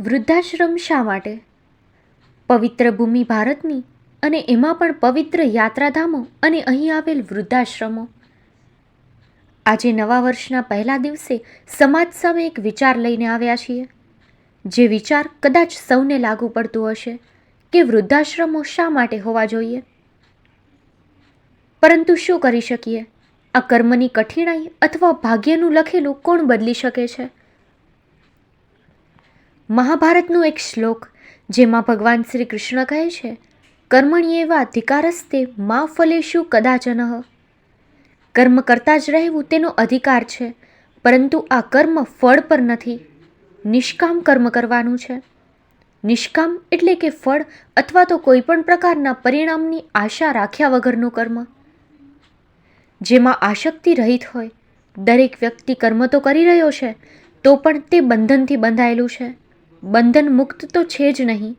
વૃદ્ધાશ્રમ શા માટે? પવિત્ર ભૂમિ ભારતની અને એમાં પણ પવિત્ર યાત્રાધામો અને અહીં આવેલ વૃદ્ધાશ્રમો. આજે નવા વર્ષના પહેલા દિવસે સમાજ સામે એક વિચાર લઈને આવ્યા છીએ, જે વિચાર કદાચ સૌને લાગુ પડતું હશે કે વૃદ્ધાશ્રમો શા માટે હોવા જોઈએ. પરંતુ શું કરી શકીએ? આ કર્મની કઠિનાઈ અથવા ભાગ્યનું લખેલું કોણ બદલી શકે છે? મહાભારતનું એક શ્લોક, જેમાં ભગવાન શ્રી કૃષ્ણ કહે છે, કર્મણ્યેવા અધિકારસ્તે મા ફલેશુ કદાચન. કર્મ કરતા જ રહેવું તેનો અધિકાર છે, પરંતુ આ કર્મ ફળ પર નથી. નિષ્કામ કર્મ કરવાનું છે. નિષ્કામ એટલે કે ફળ અથવા તો કોઈપણ પ્રકારના પરિણામની આશા રાખ્યા વગરનું કર્મ. જેમાં આશક્તિ રહિત હોય, દરેક વ્યક્તિ કર્મ તો કરી રહ્યો છે, તો પણ તે બંધનથી બંધાયેલું છે. બંધન મુક્ત તો છે જ નહીં.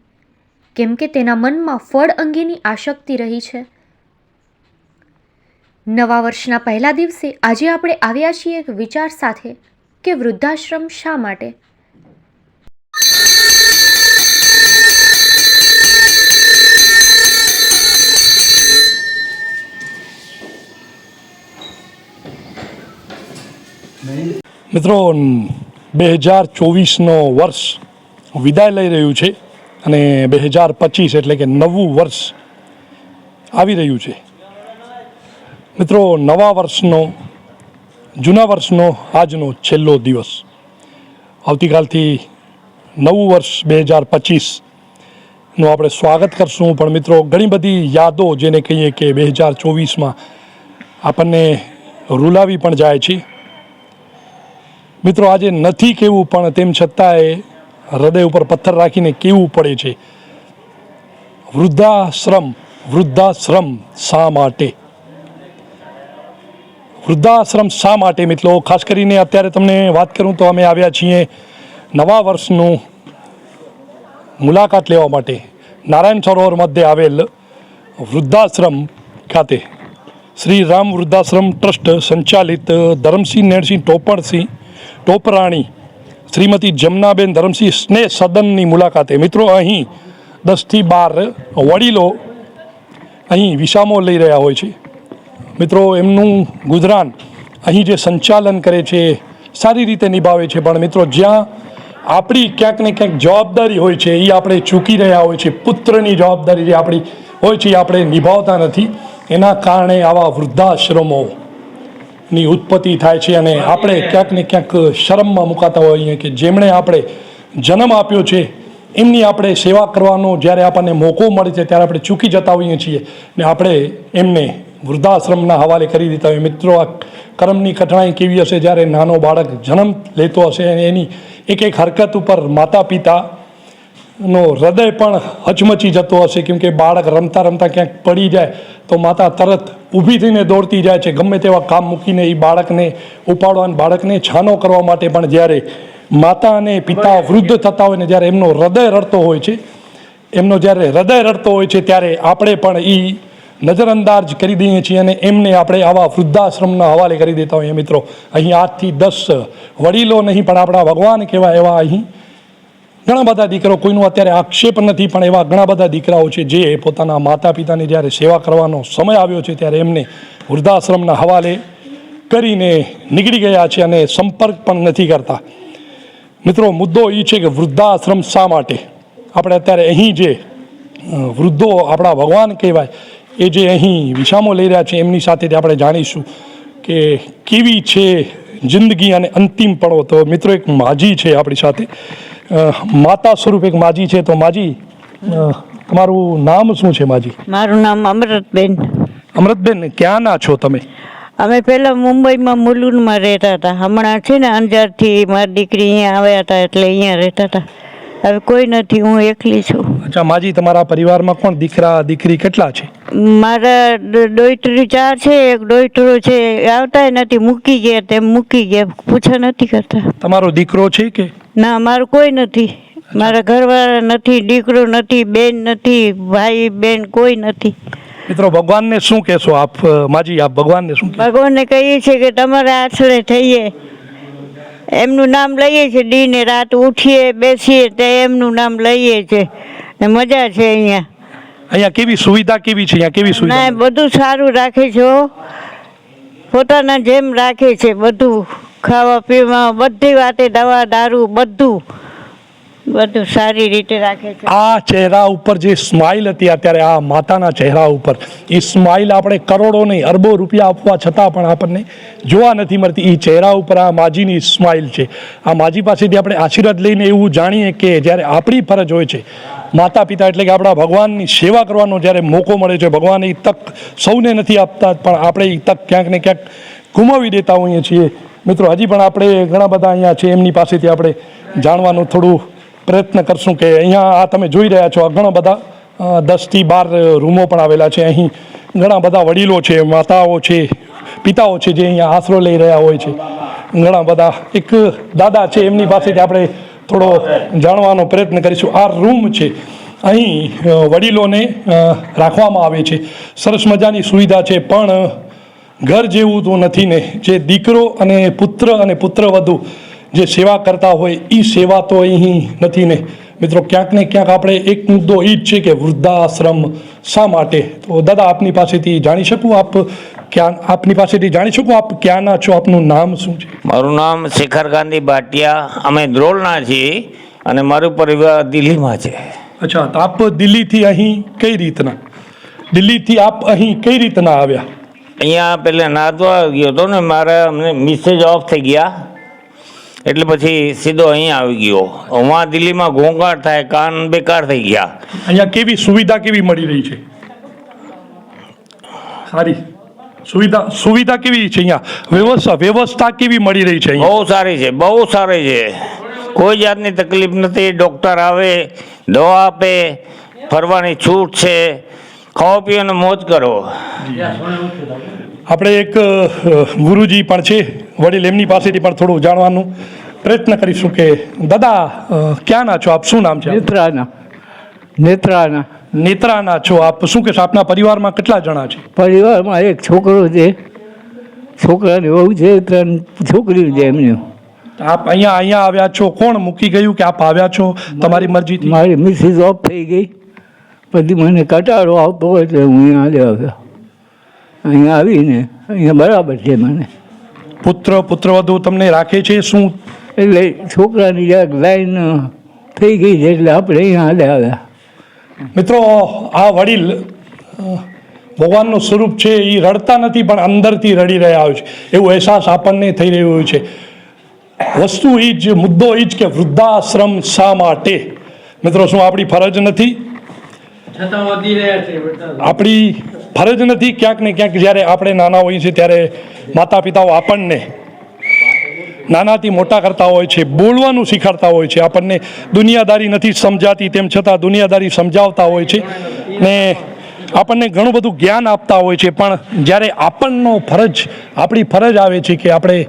કેમ કે તેના મનમાં ફળ અંગેની આશક્તિ રહી છે. નવા વર્ષના પહેલા દિવસે આજે આપણે આવ્યા છીએ એક વિચાર સાથે કે વૃદ્ધાશ્રમ શા માટે? મિત્રો, બે હજાર ચોવીસનો વર્ષ વિદાય લઈ રહ્યું છે અને બે હજાર પચીસ એટલે કે નવું વર્ષ આવી રહ્યું છે. મિત્રો, નવા વર્ષનો, જૂના વર્ષનો આજનો છેલ્લો દિવસ. આવતીકાલથી નવું વર્ષ બે હજાર પચીસનું આપણે સ્વાગત કરશું. પણ મિત્રો, ઘણી બધી યાદો જેને કહીએ કે બે હજાર ચોવીસમાં આપણને રૂલાવી પણ જાય છે. મિત્રો, આજે નથી કેવું, પણ તેમ છતાંય હૃદય ઉપર પથ્થર રાખીને કેવું પડે છે? વૃદ્ધાશ્રમ વૃદ્ધાશ્રમ શા માટે? વૃદ્ધાશ્રમ શા માટે મિત્રો? ખાસ કરીને અત્યારે તમને વાત કરું તો અમે આવ્યા છીએ નવા વર્ષનું મુલાકાત લેવા માટે. નારાયણ સરોવર મધ્ય આવેલ વૃદ્ધાશ્રમ ખાતે. શ્રી રામ વૃદ્ધાશ્રમ ટ્રસ્ટ સંચાલિત ધરમસિંહ નેણસિંહ ટોપણસિંહ ટોપરાણી શ્રીમતી જમનાબેન ધરમસિંહ સ્નેહ સદનની મુલાકાતે. મિત્રો, અહીં દસથી બાર વડીલો અહીં વિસામો લઈ રહ્યા હોય છે. મિત્રો, એમનું ગુજરાન અહીં જે સંચાલન કરે છે, સારી રીતે નિભાવે છે. પણ મિત્રો, જ્યાં આપણી ક્યાંક ને ક્યાંક જવાબદારી હોય છે એ આપણે ચૂકી રહ્યા હોય છે. પુત્રની જવાબદારી જે આપણી હોય છે એ આપણે નિભાવતા નથી. એના કારણે આવા વૃદ્ધાશ્રમો ની ઉત્પત્તિ થાય છે અને આપણે ક્યાંક ને ક્યાંક શરમમાં મુકાતા હોઈએ કે જેમણે આપણે જન્મ આપ્યો છે, એમની આપણે સેવા કરવાનો જ્યારે આપણને મોકો મળે છે ત્યારે આપણે ચૂકી જતા હોઈએ છીએ. ને આપણે એમને વૃદ્ધાશ્રમના હવાલે કરી દેતા હોય. મિત્રો, આ કર્મની કઠણાઈ કેવી હશે જ્યારે નાનો બાળક જન્મ લેતો હશે અને એની એક એક હરકત ઉપર માતા પિતા નો હૃદય પણ હચમચી જતો હશે. કેમ કે બાળક રમતા રમતા ક્યાંક પડી જાય તો માતા તરત ઊભી થઈને દોડતી જાય છે. ગમે તેવા કામ મૂકીને એ બાળકને ઉપાડવા અને બાળકને છાનો કરવા માટે પણ જ્યારે માતા અને પિતા વૃદ્ધ થતા હોય ને જ્યારે એમનો હૃદય રડતો હોય છે એમનો જ્યારે હૃદય રડતો હોય છે ત્યારે આપણે પણ એ નજરઅંદાજ કરી દઈએ છીએ અને એમને આપણે આવા વૃદ્ધાશ્રમના હવાલે કરી દેતા હોઈએ મિત્રો. અહીં આઠથી દસ વડીલો નહીં પણ આપણા ભગવાન કહેવાય એવા અહીં ઘણા બધા દીકરો કોઈનું અત્યારે આક્ષેપ નથી, પણ એવા ઘણા બધા દીકરાઓ છે જે પોતાના માતા પિતાની જ્યારે સેવા કરવાનો સમય આવ્યો છે ત્યારે એમને વૃદ્ધાશ્રમના હવાલે કરીને નીકળી ગયા છે અને સંપર્ક પણ નથી કરતા. મિત્રો, મુદ્દો એ છે કે વૃદ્ધાશ્રમ શા માટે? આપણે અત્યારે અહીં જે વૃદ્ધો આપણા ભગવાન કહેવાય, એ જે અહીં વિસામો લઈ રહ્યા છે, એમની સાથે આપણે જાણીશું કે કેવી છે જિંદગી અને અંતિમ પળો. તો મિત્રો, એક માજી છે આપણી સાથે. માતા સ્વરૂપ એક માજી છે તો માજી તમારું નામ શું છે માજી? મારું નામ અમૃતબેન. અમૃતબેન ક્યાંના છો તમે? અમે પહેલાં મુંબઈમાં મુલુનમાં રહેતા હતા. હમણાં છે ને અંજારથી મારી દીકરી અહીંયા આવ્યા હતા એટલે અહીંયા રહેતા હતા. હવે કોઈ નથી હું એકલી છું. અચ્છા માજી તમારા પરિવારમાં કોણ દીકરા દીકરી કેટલા છે? મારા ડોઈટરી ચાર છે એક ડોઈટરો છે. આવતાય નથી મૂકી ગયા તેમ મૂકી ગયા. પૂછા નથી કરતા. તમારો દીકરો છે કે? ના મારું કોઈ નથી. મારા ઘરવાળા નથી દીકરો નથી બેન નથી ભાઈ બેન કોઈ નથી. મિત્રો ભગવાનને શું કહેશો આપ? માજી આપ ભગવાનને શું ભગવાનને કહીએ છીએ કે તમારા આશરે થઈએ. એમનું નામ લઈએ છીએ. દીને રાત ઉઠીએ બેસીએ તે એમનું નામ લઈએ છીએ. ને મજા છે અહીંયા. અહીંયા કેવી સુવિધા કેવી છે? અહીંયા કેવી સુવિધા? બધું સારું રાખે છે પોતાના જેમ રાખે છે બધું. ખાવા પીવામાં બધી વાતે, દવા, દારૂ, બધું બધું સારી રીતે રાખે છે. આ ચહેરા ઉપર જે સ્માઇલ હતી અત્યારે, આ માતાના ચહેરા ઉપર, એ સ્માઇલ આપણે કરોડો નહીં, અરબો રૂપિયા આપવા છતાં પણ આપણને જોવા નથી મળતી. એ ચહેરા ઉપર આ માજીની સ્માઇલ છે. આ માજી પાસેથી આપણે આશીર્વાદ લઈને એવું જાણીએ કે જ્યારે આપણી ફરજ હોય છે માતા પિતા એટલે કે આપણા ભગવાનની સેવા કરવાનો જ્યારે મોકો મળે છે, ભગવાન એ તક સૌને નથી આપતા, પણ આપણે એ તક ક્યાંક ને ક્યાંક ગુમાવી દેતા હોઈએ છીએ. મિત્રો, હજી પણ આપણે ઘણા બધા અહીંયા છે, એમની પાસેથી આપણે જાણવાનું થોડું પ્રયત્ન કરશું કે અહીંયા આ તમે જોઈ રહ્યા છો, આ ઘણા બધા દસથી બાર રૂમો પણ આવેલા છે. અહીં ઘણા બધા વડીલો છે, માતાઓ છે, પિતાઓ છે જે અહીંયા આશરો લઈ રહ્યા હોય છે. ઘણા બધા, એક દાદા છે, એમની પાસેથી આપણે થોડો જાણવાનો પ્રયત્ન કરીશું. આ રૂમ છે, અહીં વડીલોને રાખવામાં આવે છે. સરસ મજાની સુવિધા છે, પણ ઘર જેવું તો નથી ને. જે દીકરો અને પુત્ર અને પુત્રવધુ જે સેવા કરતા હોય એ સેવા તો અહીં નથી ને. મિત્રો ક્યાંક ને ક્યાંક આપણે એક મુદ્દો એ જ છે કે વૃદ્ધાશ્રમ શા માટે? તો દાદા આપની પાસેથી જાણી શકું આપ ક્યાં આપની પાસેથી જાણી શકું આપ ક્યાંના છો? આપનું નામ શું છે? મારું નામ શેખર ગાંધી ભાટિયા. અમે ધ્રોલના છીએ અને મારું પરિવાર દિલ્હીમાં છે. અચ્છા તો આપ દિલ્હીથી અહીં કઈ રીતના? દિલ્હીથી આપ અહીં કઈ રીતના આવ્યા? અહીંયા પહેલા નાદવા ગયો હતો ને મારા અમને મિસેજ ઓફ થઈ ગયા. એટલે પછી સીધો અહીં આવી ગયો. હું દિલ્હીમાં ઘોંઘાટ થાય કાન બેકાર થઈ ગયા. અહીંયા કેવી સુવિધા કેવી મળી રહી છે? સારી. સુવિધા સુવિધા કેવી છે અહીંયા? વ્યવસ્થા વ્યવસ્થા કેવી મળી રહી છે બહુ સારી છે બહુ સારી છે. કોઈ જાતની તકલીફ નથી ડૉક્ટર આવે દવા આપે ફરવાની છૂટ છે. ખાઓ પીઓ અને મોજ કરો. આપણે એક ગુરુજી પણ છે વડીલ એમની પાસેથી પણ થોડું જાણવાનું પ્રયત્ન કરીશું કે દાદા ક્યાં ક્યાંના છો આપ? શું નામ છે નેત્રાના. નેત્રાના. નેત્રાના છો આપ. શું કહેશો આપના પરિવારમાં કેટલા જણા છે? પરિવારમાં એક છોકરો છે. છોકરાની વહુ છે ત્રણ છોકરીઓ છે એમની. આપ અહીંયા અહીંયા આવ્યા છો. કોણ મૂકી ગયું કે આપ આવ્યા છો તમારી મરજી મારી મિસિસ ઓફ થઈ ગઈ. પછી મને કટાડો આવતો હોય એટલે હું અહીંયા આવ્યો અહીંયા આવીને અહીંયા બરાબર છે મને. પુત્ર પુત્રવધુ તમને રાખે છે શું? એટલે છોકરાની જરાક લાઈન થઈ ગઈ છે એટલે આપણે અહીંયા હાલે આવ્યા. મિત્રો આ વડીલ ભગવાનનું સ્વરૂપ છે એ રડતા નથી પણ અંદરથી રડી રહ્યા હોય છે. એવો અહેસાસ આપણને થઈ રહ્યો હોય છે. વસ્તુ એ જ મુદ્દો એ જ કે વૃદ્ધાશ્રમ શા માટે? મિત્રો શું આપણી ફરજ નથી? આપણી ફરજ નથી ક્યાંક ને ક્યાંક જ્યારે આપણે નાના હોઈએ છીએ ત્યારે માતા પિતાઓ આપણને નાનાથી મોટા કરતા હોય છે, બોલવાનું શીખવાડતા હોય છે. આપણને દુનિયાદારી નથી સમજાતી, તેમ છતાં દુનિયાદારી સમજાવતા હોય છે ને આપણને ઘણું બધું જ્ઞાન આપતા હોય છે. પણ જ્યારે આપણનો ફરજ, આપણી ફરજ આવે છે કે આપણે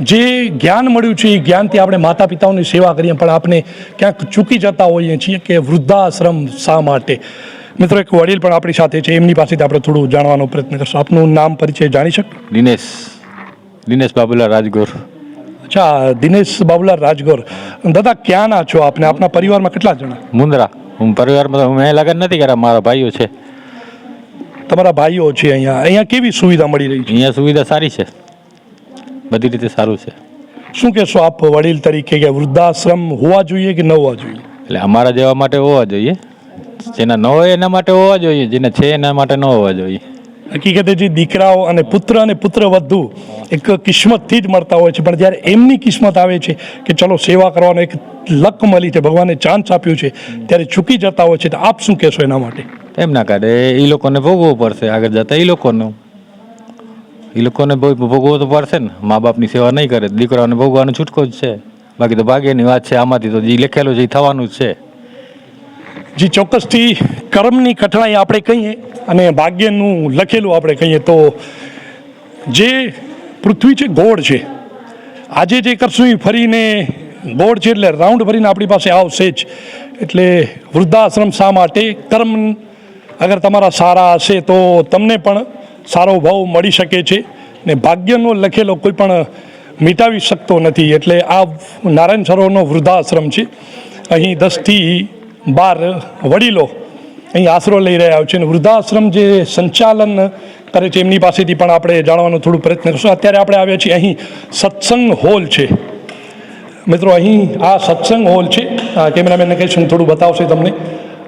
જે જ્ઞાન મળ્યું છે એ જ્ઞાનથી આપણે માતા પિતાઓની સેવા કરીએ પણ આપણે ક્યાંક ચૂકી જતા હોઈએ છીએ કે વૃદ્ધાશ્રમ શા માટે? મિત્રો એક વડીલ પણ આપણી સાથે છે એમની પાસેથી આપણે થોડું જાણવાનો પ્રયત્ન કરશું. આપનું નામ પરિચય જાણી શકું દિનેશ. દિનેશ બાબુલા રાજગોર. અચ્છા દિનેશ બાબુલા રાજગોર. દાદા ક્યાંના છો આપને? આપના પરિવારમાં કેટલા જણા? મુંદરા. હું પરિવારમાં મેં લગ્ન નથી કર્યા મારા ભાઈઓ છે. તમારા ભાઈઓ છે અહીંયા. અહીંયા કેવી સુવિધા મળી રહી છે? અહીંયા સુવિધા સારી છે. બધી રીતે સારું છે. શું કહેશો આપ વડીલ તરીકે કે વૃદ્ધાશ્રમ હોવા જોઈએ કે ન હોવા જોઈએ? એટલે અમારા જેવા માટે હોવા જોઈએ. જેના ન હોય એના માટે હોવા જોઈએ. જેને છે એના માટે ન હોવા જોઈએ. હકીકતે જે દીકરાઓ અને પુત્ર અને પુત્ર વધુ એક કિસ્મતથી જ મળતા હોય છે. પણ જ્યારે એમની કિસ્મત આવે છે કે ચલો સેવા કરવાનો એક લક મળી છે ભગવાને ચાન્સ આપ્યું છે ત્યારે ચૂકી જતા હોય છે. તો આપ શું કહેશો એના માટે? એમ ના કાઢે એ લોકોને ભોગવવું પડશે. આગળ જતા એ લોકોનું. એ લોકોને ભોગવવું તો પડશે ને. મા બાપની સેવા નહીં કરે. દીકરાને ભોગવાનો છૂટકો જ છે. બાકી તો ભાગ્યની વાત છે આમાંથી તો જે લખેલું છે એ થવાનું જ છે. જે, ચોક્કસથી કર્મની કઠણાઈ આપણે કહીએ અને ભાગ્યનું લખેલું આપણે કહીએ તો જે પૃથ્વી છે ગોળ છે. આજે જે કરશું એ ફરીને ગોળ છે એટલે રાઉન્ડ ફરીને આપણી પાસે આવશે જ. એટલે વૃદ્ધાશ્રમ શા માટે કર્મ? અગર તમારા સારા હશે તો તમને પણ સારો ભાવ મળી શકે છે ને ભાગ્યનો લખેલો કોઈ પણ મિટાવી શકતો નથી એટલે આ નારાયણ સરોવરનો વૃદ્ધાશ્રમ છે. અહીં દસથી બાર વડીલો અહીં આશરો લઈ રહ્યા છે અને વૃદ્ધાશ્રમ જે સંચાલન કરે છે એમની પાસેથી પણ આપણે જાણવાનો થોડું પ્રયત્ન કરશું. અત્યારે આપણે આવ્યા છીએ અહીં સત્સંગ હોલ છે. મિત્રો, અહીં આ સત્સંગ હોલ છે. કેમેરામેનને કહીશ થોડું બતાવશે તમને.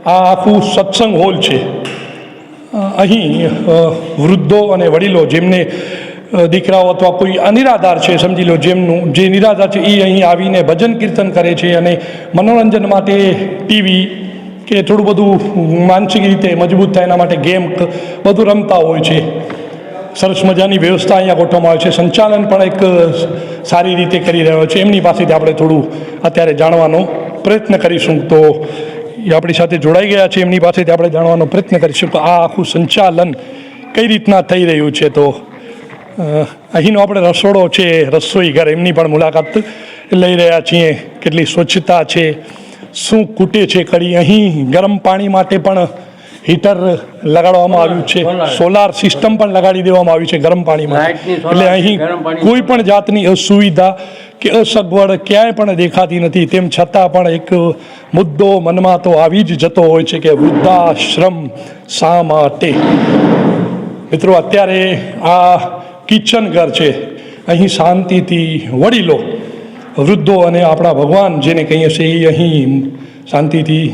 આ આખું સત્સંગ હોલ છે. અહીં વૃદ્ધો અને વડીલો જેમને દીકરાઓ અથવા કોઈ અનિરાધાર છે, સમજી લો, જેમનું, જે નિરાધાર છે, એ અહીં આવીને ભજન કીર્તન કરે છે અને મનોરંજન માટે ટીવી કે થોડું બધું માનસિક રીતે મજબૂત થાય એના માટે ગેમ બધું રમતા હોય છે. સરસ મજાની વ્યવસ્થા અહીંયા ગોઠવવામાં આવે છે. સંચાલન પણ એક સારી રીતે કરી રહ્યો છે. એમની પાસેથી આપણે થોડું અત્યારે જાણવાનો પ્રયત્ન કરીશું. તો એ આપણી સાથે જોડાઈ ગયા છે. એમની પાસેથી આપણે જાણવાનો પ્રયત્ન કરીશું કે આ આખું સંચાલન કઈ રીતના થઈ રહ્યું છે તો અહીંનો આપણે રસોડો છે રસોઈ ઘર એમની પણ મુલાકાત લઈ રહ્યા છીએ. કેટલી સ્વચ્છતા છે શું કૂટે છે કરી અહીં ગરમ પાણી માટે પણ હીટર લગાડવામાં આવ્યું છે. સોલાર સિસ્ટમ પણ લગાડી દેવામાં આવી છે ગરમ પાણીમાં એટલે અહીં કોઈ પણ જાતની અસુવિધા કે અસગવડ ક્યાંય પણ દેખાતી નથી તેમ છતાં પણ એક મુદ્દો મનમાં તો આવી જ જતો હોય છે કે વૃદ્ધાશ્રમ શા માટે? મિત્રો અત્યારે આ કિચન ઘર છે. અહીં શાંતિથી વડીલો વૃદ્ધો અને આપણા ભગવાન જેને કહીએ છીએ એ અહીં શાંતિથી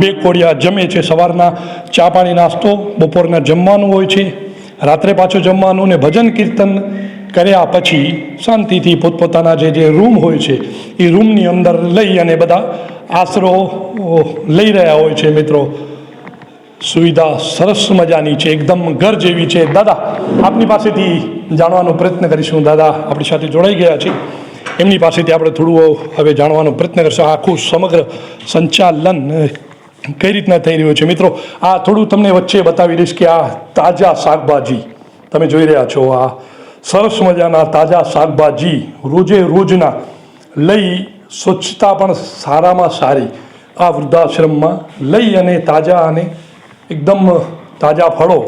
બે કોડિયા જમે છે. સવારના ચા પાણી નાસ્તો બપોરના જમવાનું હોય છે. રાત્રે પાછું જમવાનું ને ભજન કીર્તન કર્યા પછી શાંતિથી પોતપોતાના જે જે રૂમ હોય છે, એ રૂમની અંદર લઈ અને બધા આશરો લઈ રહ્યા હોય છે મિત્રો. સુવિધા સરસ મજાની છે, એકદમ ઘર જેવી છે. દાદા, આપની પાસેથી જાણવાનો પ્રયત્ન કરીશું. દાદા, આપણી સાથે જોડાઈ ગયા છે. એમની પાસેથી આપણે થોડું હવે જાણવાનો પ્રયત્ન કરશું. આખું સમગ્ર સંચાલન કઈ રીતના થઈ રહ્યું છે? મિત્રો, આ થોડું તમને વચ્ચે બતાવી દઈશ કે આ તાજા શાકભાજી તમે જોઈ રહ્યા છો. આ સરસ મજાના તાજા શાકભાજી રોજે રોજના લઈ સ્વચ્છતા પણ સારામાં સારી આ વૃદ્ધાશ્રમમાં લઈ અને તાજા અને એકદમ તાજા ફળો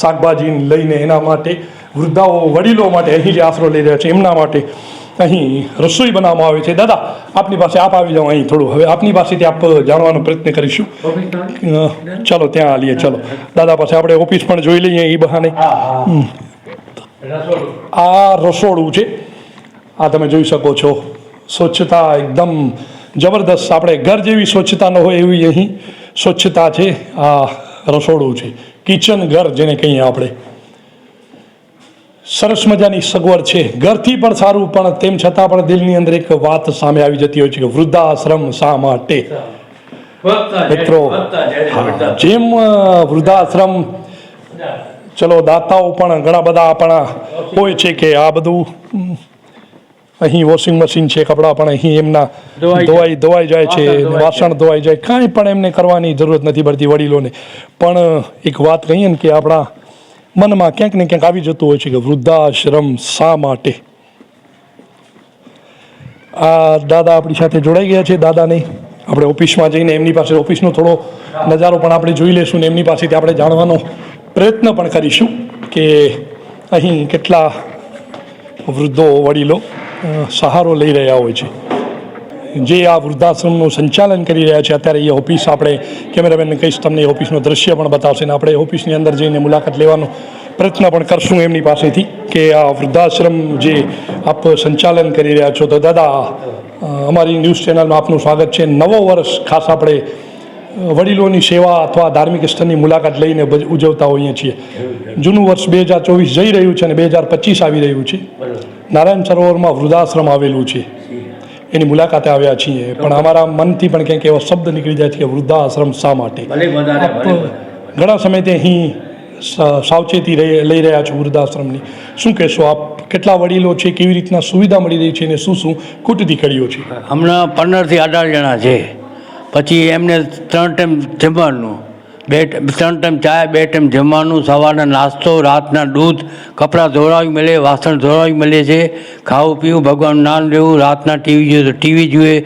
શાકભાજી લઈને એના માટે વૃદ્ધાઓ વડીલો માટે અહીં જે આશરો લઈ રહ્યા છે એમના માટે અહીં રસોઈ બનાવવામાં આવે છે. દાદા આપની પાસે આપ આવી જાઓ અહીં થોડું. હવે આપની પાસેથી આપ જાણવાનો પ્રયત્ન કરીશું. ચલો ત્યાં આવીએ ચાલો. દાદા પાસે આપણે ઓફિસ પણ જોઈ લઈએ એ બહાને. આ રસોડું છે. આ તમે જોઈ શકો છો. સ્વચ્છતા એકદમ જબરદસ્ત. આપણે ઘર જેવી સ્વચ્છતા ન હોય એવી અહીં સ્વચ્છતા છે. આ રસોડું છે. કિચન ઘર જેને કહીએ આપણે. સરસ મજાની સગવડ છે. ઘરથી પણ સારું પણ તેમ છતાં પણ દિલની અંદર એક વાત સામે આવી જતી હોય છે કે વૃદ્ધાશ્રમ શા માટે? મિત્રો જેમ વૃદ્ધાશ્રમ ચલો દાતાઓ પણ ઘણા બધા આપણા હોય છે કે આ બધું અહીં વોશિંગ મશીન છે કપડાં પણ અહીં એમના ધોવાઈ ધોવાઈ જાય છે વાસણ ધોવાઈ જાય. કાંઈ પણ એમને કરવાની જરૂરત નથી પડતી વડીલોને. પણ એક વાત કહીએ ને કે આપણા મનમાં ક્યાંક ને ક્યાંક આવી જતું હોય છે કે વૃદ્ધાશ્રમ શા માટે? આ દાદા આપણી સાથે જોડાઈ ગયા છે દાદાને. આપણે ઓફિસમાં જઈને એમની પાસે ઓફિસનો થોડો નજારો પણ આપણે જોઈ લઈશું ને એમની પાસેથી આપણે જાણવાનો પ્રયત્ન પણ કરીશું કે અહીં કેટલા વૃદ્ધો, વડીલો સહારો લઈ રહ્યા હોય છે. જે આ વૃદ્ધાશ્રમનું સંચાલન કરી રહ્યા છે, અત્યારે એ ઓફિસ આપણે કેમેરામેનને કહીશ, તમને એ ઓફિસનું દ્રશ્ય પણ બતાવશે અને આપણે ઓફિસની અંદર જઈને મુલાકાત લેવાનો પ્રયત્ન પણ કરશું એમની પાસેથી કે આ વૃદ્ધાશ્રમ જે આપ સંચાલન કરી રહ્યા છો. તો દાદા અમારી ન્યૂઝ ચેનલમાં આપનું સ્વાગત છે. નવો વર્ષ ખાસ આપણે વડીલોની સેવા અથવા ધાર્મિક સ્થળની મુલાકાત લઈને ઉજવતા હોઈએ છીએ. જૂનું વર્ષ બે હજાર ચોવીસ જઈ રહ્યું છે અને બે હજાર પચીસ આવી રહ્યું છે. નારાયણ સરોવરમાં વૃદ્ધાશ્રમ આવેલું છે. એની મુલાકાતે આવ્યા છીએ. પણ અમારા મનથી પણ ક્યાંક એવો શબ્દ નીકળી જાય છે કે વૃદ્ધાશ્રમ શા માટે? ઘણા સમયથી અહીં સાવચેતી લઈ રહ્યા છો વૃદ્ધાશ્રમની. શું કહેશો આપ? કેટલા વડીલો છે? કેવી રીતના સુવિધા મળી રહી છે? અને શું શું કૂટતી કડીઓ છે? હમણાં પંદરથી અઢાર જણા છે. પછી એમને ત્રણ ટાઈમ જમવાનું. બે ત્રણ ટાઈમ ચા બે ટાઈમ જમવાનું, સવારના નાસ્તો, રાતના દૂધ, કપડાં ધોળાવી મળે, વાસણ ધોળાવી મળે છે, ખાવું પીવું, ભગવાનનું નામ લેવું, રાતના ટીવી જોઈએ તો ટીવી જોઈએ,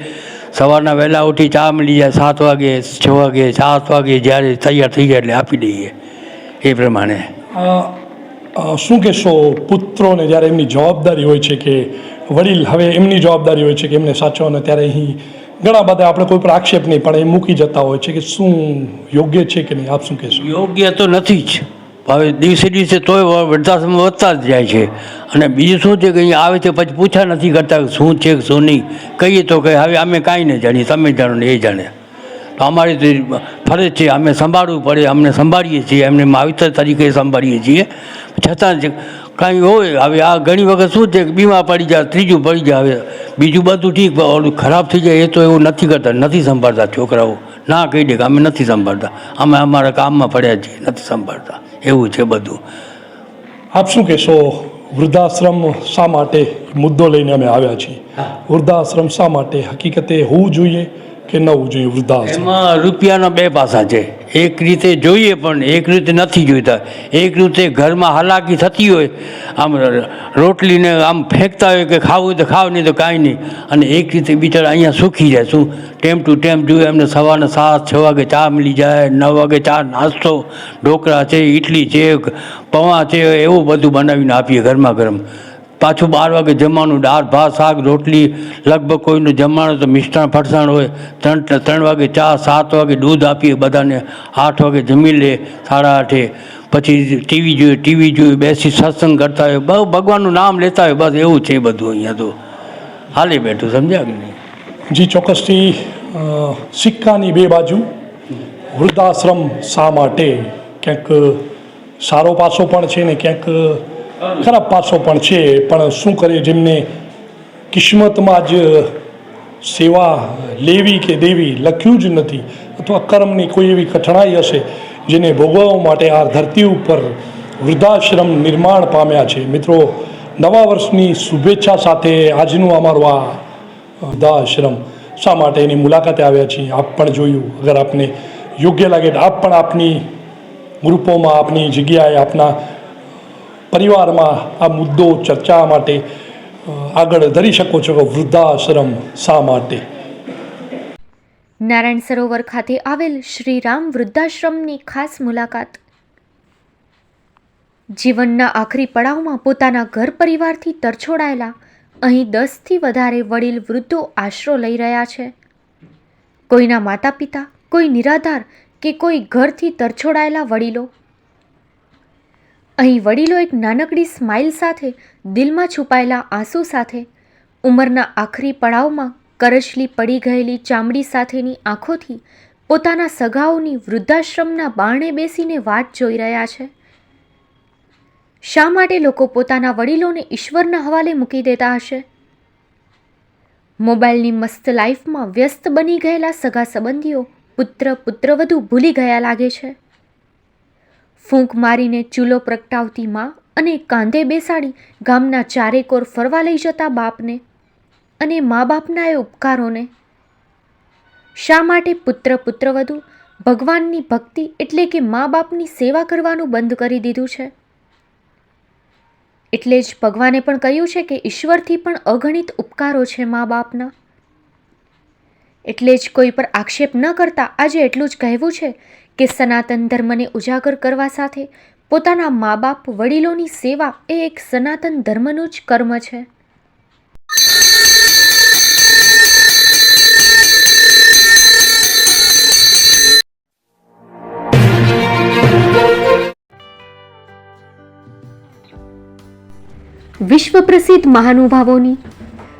સવારના વહેલા ઉઠી ચા મળી જાય, સાત વાગે, છ વાગે, સાત વાગે જ્યારે તૈયાર થઈ જાય એટલે આપી દઈએ, એ પ્રમાણે. શું કહેશો પુત્રોને જ્યારે એમની જવાબદારી હોય છે કે વડીલ, હવે એમની જવાબદારી હોય છે કે એમને સાચવવાને ત્યારે અહીં ઘણા બધા આપણે કોઈ પર આક્ષેપ નહીં, પણ એ મૂકી જતા હોય છે કે શું યોગ્ય છે કે નહીં, આપ શું કહેશો? યોગ્ય તો નથી જ. હવે દિવસે દિવસે તોય વૃદ્ધાશ્રમ વધતા જ જાય છે. અને બીજું શું છે કે અહીંયા આવે છે, પછી પૂછા નથી કરતા શું છે કે શું નહીં. કહીએ તો કે હવે અમે કાંઈ નહીં જાણીએ, તમે જાણો ને એ જાણે. તો અમારી તો ફરજ છે, અમે સંભાળવું પડે, અમને સંભાળીએ છીએ, એમને માવિત્ર તરીકે સંભાળીએ છીએ. છતાં કાંઈ હોય હવે આ ઘણી વખત શું છે કે બીમાર પડી જાય ત્રીજું પડી જાય હવે બીજું બધું ઠીક પણ ઓલું ખરાબ થઈ જાય એ તો એવું નથી કરતા નથી સંભાળતા છોકરાઓ. ના કહી દે કે અમે નથી સંભાળતા અમે અમારા કામમાં પડ્યા છીએ નથી સંભાળતા એવું છે બધું. આપ શું કહેશો વૃદ્ધાશ્રમ શા માટે મુદ્દો લઈને અમે આવ્યા છીએ? વૃદ્ધાશ્રમ શા માટે? હકીકતે હોવું જોઈએ? કે ન હોવું જોઈએ વૃદ્ધાશ્રમ એમાં રૂપિયાના બે પાસા છે. એક રીતે જોઈએ પણ એક રીતે નથી જોઈતા. એક રીતે ઘરમાં હાલાકી થતી હોય, આમ રોટલીને આમ ફેંકતા હોય કે ખાવું તો ખાવ, નહીં તો કાંઈ નહીં. અને એક રીતે બિચારા અહીંયા સુખી જાય. શું? ટેમ ટુ ટેમ જોઈએ, એમને સવારના સાત, છ વાગે ચા મળી જાય, નવ વાગે ચા નાસ્તો, ઢોકળા છે ઇડલી છે પૌવા છે, એવું બધું બનાવીને આપીએ ઘરમાં ગરમ. પાછું બાર વાગે જમવાનું, દાળ, ભાત, શાક, રોટલી, લગભગ કોઈનું જમવાનું તો મિષ્ટાન, ફરસાણ હોય. ત્રણ ત્રણ વાગે ચા, સાત વાગે દૂધ આપીએ બધાને. આઠ વાગે જમી લે સાડા આઠે. પછી ટીવી જોઈએ ટીવી જોઈએ, બેસી સત્સંગ કરતા હોય. બહુ ભગવાનનું નામ લેતા હોય, બસ એવું છે બધું અહીંયા તો. હાલી બેઠું, સમજ્યા કે નહીં? જી, ચોક્કસથી સિક્કાની બે બાજુ. વૃદ્ધાશ્રમ શા માટે? ક્યાંક સારો પાસો પણ છે ને ક્યાંક ખરાબ પાસો પણ છે, પણ શું કરીએ જેમને કિસ્મતમાં જ સેવા લેવી કે દેવી લખ્યું જ નથી અથવા કર્મની કોઈ એવી કઠણાઈ હશે જેને ભોગવવા માટે આ ધરતી ઉપર વૃદ્ધાશ્રમ નિર્માણ પામ્યા છે. મિત્રો, નવા વર્ષની શુભેચ્છા સાથે આજનું અમારું આ વૃદ્ધાશ્રમ શા માટે એની મુલાકાતે આવ્યા છીએ? આપ પણ જોયું, અગર આપને યોગ્ય લાગે તો આપ પણ આપની ગ્રુપોમાં આપની જગ્યાએ આપના પરિવારમાં આ મુદ્દો ચર્ચા માટે આગળ ધરી શકો છો કે વૃદ્ધાશ્રમ શા માટે? નારાયણ સરોવર ખાતે આવેલ શ્રી રામ વૃદ્ધાશ્રમની ખાસ મુલાકાત. જીવનના આખરી પડાવમાં પોતાના ઘર પરિવારથી તરછોડાયેલા, અહીં દસથી વધારે વડીલ વૃદ્ધો આશરો લઈ રહ્યા છે. કોઈના માતા પિતા કોઈ નિરાધાર કે કોઈ ઘરથી તરછોડાયેલા વડીલો અહીં વડીલો એક નાનકડી સ્માઇલ સાથે, દિલમાં છુપાયેલા આંસુ સાથે, ઉંમરના આખરી પડાવમાં કરચલી પડી ગયેલી ચામડી સાથેની આંખોથી પોતાના સગાઓની વૃદ્ધાશ્રમના બારણે બેસીને વાટ જોઈ રહ્યા છે. શા માટે લોકો પોતાના વડીલોને ઈશ્વરના હવાલે મૂકી દેતા હશે? મોબાઈલની મસ્ત લાઈફમાં વ્યસ્ત બની ગયેલા સગા સંબંધીઓ પુત્ર પુત્રવધુ ભૂલી ગયા લાગે છે. ફૂંક મારીને ચૂલો પ્રગટાવતી માં અને કાંધે બેસાડી ગામના ચારેકોર ફરવા લઈ જતા બાપને અને મા બાપના એ ઉપકારોને. શા માટે પુત્ર પુત્રવધુ ભગવાનની ભક્તિ એટલે કે મા બાપની સેવા કરવાનું બંધ કરી દીધું છે. એટલે જ ભગવાને પણ કહ્યું છે કે ઈશ્વરથી પણ અગણિત ઉપકારો છે મા બાપના. એટલે જ કોઈ પર આક્ષેપ ન કરતા આજે એટલું જ કહેવું છે કે સનાતન ધર્મને ઉજાગર કરવા સાથે પોતાના મા બાપ વડીલોની સેવા એ એક સનાતન ધર્મનું જ કર્મ છે. વિશ્વ પ્રસિદ્ધ મહાનુભાવોની